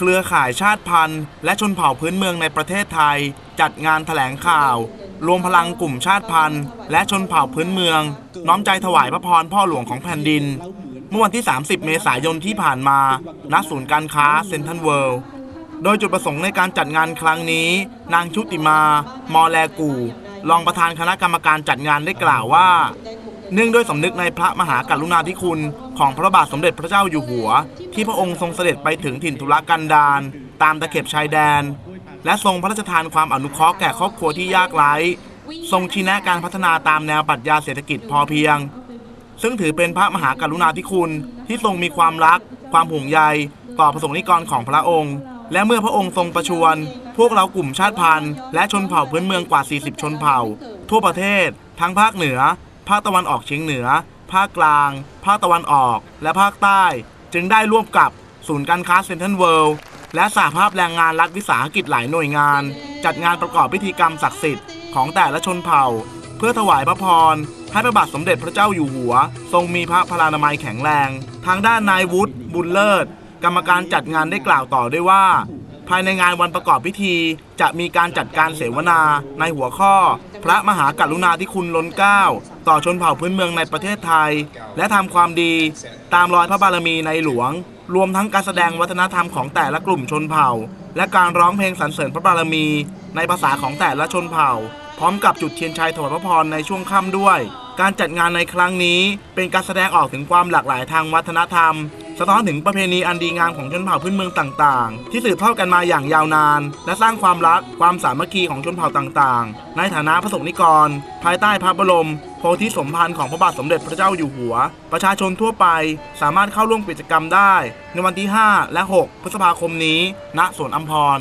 เครือข่ายชาติพันธุ์ และชนเผ่าพื้นเมืองในประเทศไทย จัดงานแถลงข่าว รวมพลังกลุ่มชาติพันธุ์ และชนเผ่าพื้นเมือง น้อมใจถวายพระพรพ่อหลวงของแผ่นดิน เมื่อวันที่ 30 เมษายนที่ผ่านมา ณ ศูนย์การค้าเซ็นทรัลเวิลด์โดยจุดประสงค์ในการจัดงานครั้งนี้ นางชุติมา มอแลกู รองประธานคณะกรรมการจัดงานได้กล่าวว่า เนื่องด้วยสำนึกในพระมหากรุณาธิคุณของพระบาทสมเด็จพระเจ้าอยู่หัว ที่พระองค์ทรงเสด็จไปถึงถิ่นทุรกันดารตามตะเข็บชายแดน และทรงพระราชทานความอนุเคราะห์แก่ครอบครัวที่ยากไร้ ทรงชี้แนะการพัฒนาตามแนวปรัชญาเศรษฐกิจพอเพียง ซึ่งถือเป็นพระมหากรุณาธิคุณที่ทรงมีความรัก ความห่วงใย ต่อประสงค์นิกรของพระองค์ และเมื่อพระองค์ทรงประชวร พวกเรากลุ่มชาติพันธุ์และชนเผ่าพื้นเมืองกว่า 40 ชนเผ่า ทั่วประเทศ ทั้งภาคเหนือ ภาคตะวันออกเฉียงเหนือ ภาคกลาง ภาคตะวันออก และภาคใต้ จึงได้ร่วมกับศูนย์การค้าเซ็นทรัลเวิลด์และสหภาพแรงงานรัฐวิสาหกิจหลายหน่วยงาน จัดงานประกอบพิธีกรรมศักดิ์สิทธิ์ของแต่ละชนเผ่า เพื่อถวายพระพรให้พระบาทสมเด็จพระเจ้าอยู่หัว ทรงมีพระพลานามัยแข็งแรง ทางด้านนายวุฒิบุญเลิศ กรรมการจัดงานได้กล่าวต่อด้วยว่า ภายในงานวันประกอบพิธี จะมีการจัดการเสวนาในหัวข้อ พระมหากรุณาธิคุณล้นเกล้าต่อชนเผ่าพื้นเมืองในประเทศไทย และทำความดีตามรอยพระบารมีในหลวง รวมทั้งการแสดงวัฒนธรรมของแต่ละกลุ่มชนเผ่า และการร้องเพลงสรรเสริญพระบารมี ในภาษาของแต่ละชนเผ่า พร้อมกับจุดเทียนชัยถวายพระพรในช่วงค่ำด้วย การจัดงานในครั้งนี้เป็นการแสดงออกถึงความหลากหลายทางวัฒนธรรม สะท้อนถึงประเพณีอันดีงามของชนเผ่าพื้นเมืองต่างๆ ที่สืบทอดกันมาอย่างยาวนาน และสร้างความรักความสามัคคีของชนเผ่าต่างๆ ในฐานะพระสงฆ์นิกร ภายใต้พระบรมโพธิสมภารของพระบาทสมเด็จพระเจ้าอยู่หัว ประชาชนทั่วไปสามารถเข้าร่วมกิจกรรมได้ ในวันที่ 5 และ 6 พฤษภาคมนี้ ณ สวนอัมพร